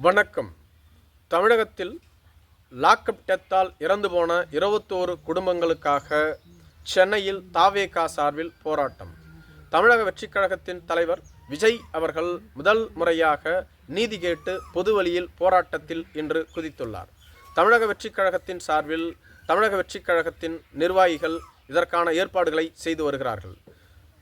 வணக்கம். தமிழகத்தில் லாக்அப் டெத்தால் இறந்து போன இருபத்தோரு குடும்பங்களுக்காக சென்னையில் தாவேகா சார்பில் போராட்டம். தமிழக வெற்றிக் கழகத்தின் தலைவர் விஜய் அவர்கள் முதல் முறையாக நீதி கேட்டு பொது வழியில் போராட்டத்தில் இன்று குதித்துள்ளார். தமிழக வெற்றிக் கழகத்தின் சார்பில் தமிழக வெற்றிக் கழகத்தின் நிர்வாகிகள் இதற்கான ஏற்பாடுகளை செய்து வருகிறார்கள்.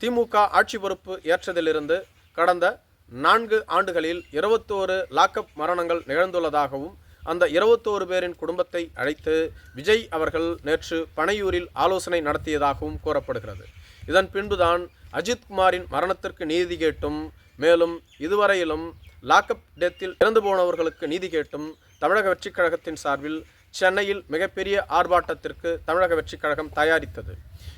திமுக ஆட்சி பொறுப்பு ஏற்றதிலிருந்து கடந்த நான்கு ஆண்டுகளில் இருபத்தோரு லாக்அப் மரணங்கள் நிகழ்ந்துள்ளதாகவும் அந்த இருபத்தோரு பேரின் குடும்பத்தை அழைத்து விஜய் அவர்கள் நேற்று பனையூரில் ஆலோசனை நடத்தியதாகவும் கூறப்படுகிறது. இதன் பின்புதான் அஜித்குமாரின் மரணத்திற்கு நீதி கேட்டும் மேலும் இதுவரையிலும் லாக்அப் டெத்தில் இறந்து போனவர்களுக்கு நீதி கேட்டும் தமிழக வெற்றிக் கழகத்தின் சார்பில் சென்னையில் மிகப்பெரிய ஆர்ப்பாட்டத்திற்கு தமிழக வெற்றிக் கழகம் தயாரித்தது.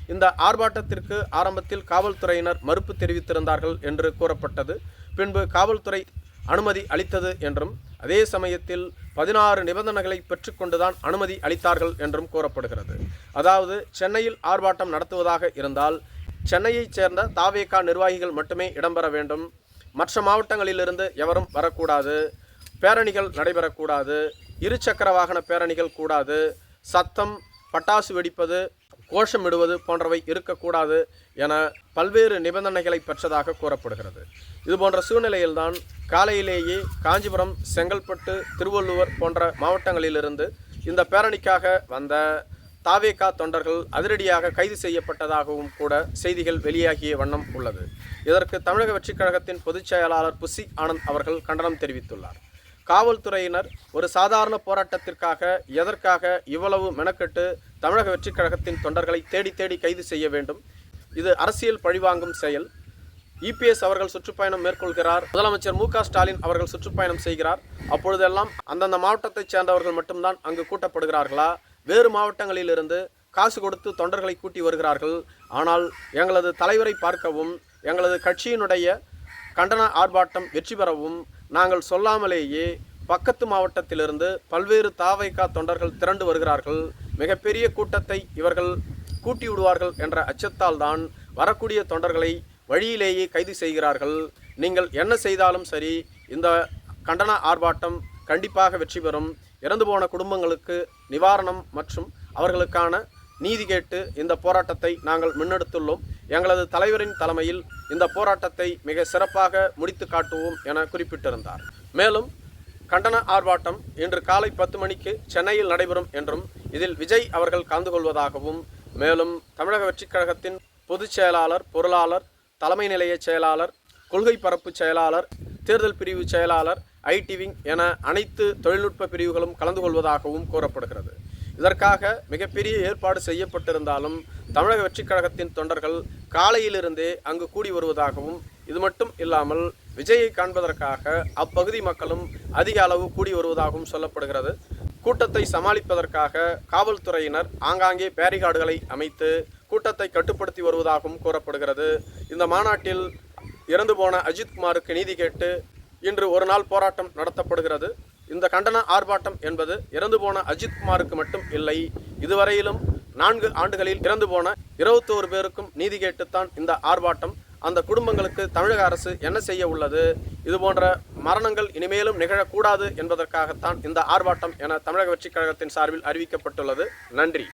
இந்த ஆர்ப்பாட்டத்திற்கு ஆரம்பத்தில் காவல்துறையினர் மறுப்பு தெரிவித்திருந்தார்கள் என்று கூறப்பட்டது. பின்பு காவல்துறை அனுமதி அளித்தது என்றும் அதே சமயத்தில் பதினாறு நிபந்தனைகளை பெற்றுக்கொண்டுதான் அனுமதி அளித்தார்கள் என்றும் கூறப்படுகிறது. அதாவது சென்னையில் ஆர்ப்பாட்டம் நடத்துவதாக இருந்தால் சென்னையைச் சேர்ந்த தாவேகா நிர்வாகிகள் மட்டுமே இடம்பெற வேண்டும். மற்ற மாவட்டங்களிலிருந்து எவரும் வரக்கூடாது. பேரணிகள் நடைபெறக்கூடாது. இருசக்கர வாகன பேரணிகள் கூடாது. சத்தம் பட்டாசு வெடிப்பது கோஷமிடுவது போன்றவை இருக்கக்கூடாது என பல்வேறு நிபந்தனைகளை பெற்றதாக கூறப்படுகிறது. இது போன்ற சூழ்நிலையில்தான் காலையிலேயே காஞ்சிபுரம் செங்கல்பட்டு திருவள்ளுவர் போன்ற மாவட்டங்களிலிருந்து இந்த பேரணிக்காக வந்த தாவேகா தொண்டர்கள் அதிரடியாக கைது செய்யப்பட்டதாகவும் கூட செய்திகள் வெளியாகிய வண்ணம் உள்ளது. இதற்கு தமிழக வெற்றிக் கழகத்தின் பொதுச் செயலாளர் புசி ஆனந்த் அவர்கள் கண்டனம் தெரிவித்துள்ளார். காவல்துறையினர் ஒரு சாதாரண போராட்டத்திற்காக எதற்காக இவ்வளவு மெனக்கெட்டு தமிழக வெற்றிக் கழகத்தின் தொண்டர்களை தேடி தேடி கைது செய்ய வேண்டும். இது அரசியல் பழிவாங்கும் செயல். இபிஎஸ் அவர்கள் சுற்றுப்பயணம் மேற்கொள்கிறார். முதலமைச்சர் மு ஸ்டாலின் அவர்கள் சுற்றுப்பயணம் செய்கிறார். அப்பொழுதெல்லாம் அந்தந்த மாவட்டத்தைச் சேர்ந்தவர்கள் மட்டும்தான் அங்கு கூட்டப்படுகிறார்களா? வேறு மாவட்டங்களிலிருந்து காசு கொடுத்து தொண்டர்களை கூட்டி வருகிறார்கள். ஆனால் எங்களது தலைவரை பார்க்கவும் எங்களது கட்சியினுடைய கண்டன ஆர்ப்பாட்டம் வெற்றி பெறவும் நாங்கள் சொல்லாமலேயே பக்கத்து மாவட்டத்திலிருந்து பல்வேறு தாவைக்கா தொண்டர்கள் திரண்டு வருகிறார்கள். மிகப்பெரிய கூட்டத்தை இவர்கள் கூட்டி விடுவார்கள் என்ற அச்சத்தால் தான் வரக்கூடிய தொண்டர்களை வழியிலேயே கைது செய்கிறார்கள். நீங்கள் என்ன செய்தாலும் சரி இந்த கண்டன ஆர்ப்பாட்டம் கண்டிப்பாக வெற்றி பெறும். இறந்து போன குடும்பங்களுக்கு நிவாரணம் மற்றும் அவர்களுக்கான நீதி கேட்டு இந்த போராட்டத்தை நாங்கள் முன்னெடுத்துள்ளோம். எங்களது தலைவரின் தலைமையில் இந்த போராட்டத்தை மிக சிறப்பாக முடித்து காட்டுவோம் என குறிப்பிட்டிருந்தார். மேலும் கண்டன ஆர்ப்பாட்டம் இன்று காலை பத்து மணிக்கு சென்னையில் நடைபெறும் என்றும் இதில் விஜய் அவர்கள் கலந்து கொள்வதாகவும் மேலும் தமிழக வெற்றிக் கழகத்தின் பொதுச் செயலாளர் பொருளாளர் தலைமை நிலைய செயலாளர் கொள்கை பரப்பு செயலாளர் தேர்தல் பிரிவு செயலாளர் ஐடிவிங் என அனைத்து தொழில்நுட்ப பிரிவுகளும் கலந்து கொள்வதாகவும் கூறப்படுகிறது. இதற்காக மிகப்பெரிய ஏற்பாடு செய்யப்பட்டிருந்தாலும் தமிழக வெற்றிக் கழகத்தின் தொண்டர்கள் காலையிலிருந்தே அங்கு கூடி வருவதாகவும் இது மட்டும் இல்லாமல் விஜயை காண்பதற்காக அப்பகுதி மக்களும் அதிக அளவு கூடி வருவதாகவும் சொல்லப்படுகிறது. கூட்டத்தை சமாளிப்பதற்காக காவல்துறையினர் ஆங்காங்கே பேரிகார்டுகளை அமைத்து கூட்டத்தை கட்டுப்படுத்தி வருவதாகவும் கூறப்படுகிறது. இந்த மாநாட்டில் இறந்து போன அஜித்குமாருக்கு நீதி கேட்டு இன்று ஒரு நாள் போராட்டம் நடத்தப்படுகிறது. இந்த கண்டன ஆர்ப்பாட்டம் என்பது இறந்து போன அஜித்குமாருக்கு மட்டும் இல்லை இதுவரையிலும் நான்கு ஆண்டுகளில் இறந்து போன இருபத்தோரு பேருக்கும் நீதி கேட்டுத்தான் இந்த ஆர்ப்பாட்டம். அந்த குடும்பங்களுக்கு தமிழக அரசு என்ன செய்ய உள்ளது? இது போன்ற மரணங்கள் இனிமேலும் நிகழக்கூடாது என்பதற்காகத்தான் இந்த ஆர்ப்பாட்டம் என தமிழக வெற்றிக் கழகத்தின் சார்பில் அறிவிக்கப்பட்டுள்ளது. நன்றி.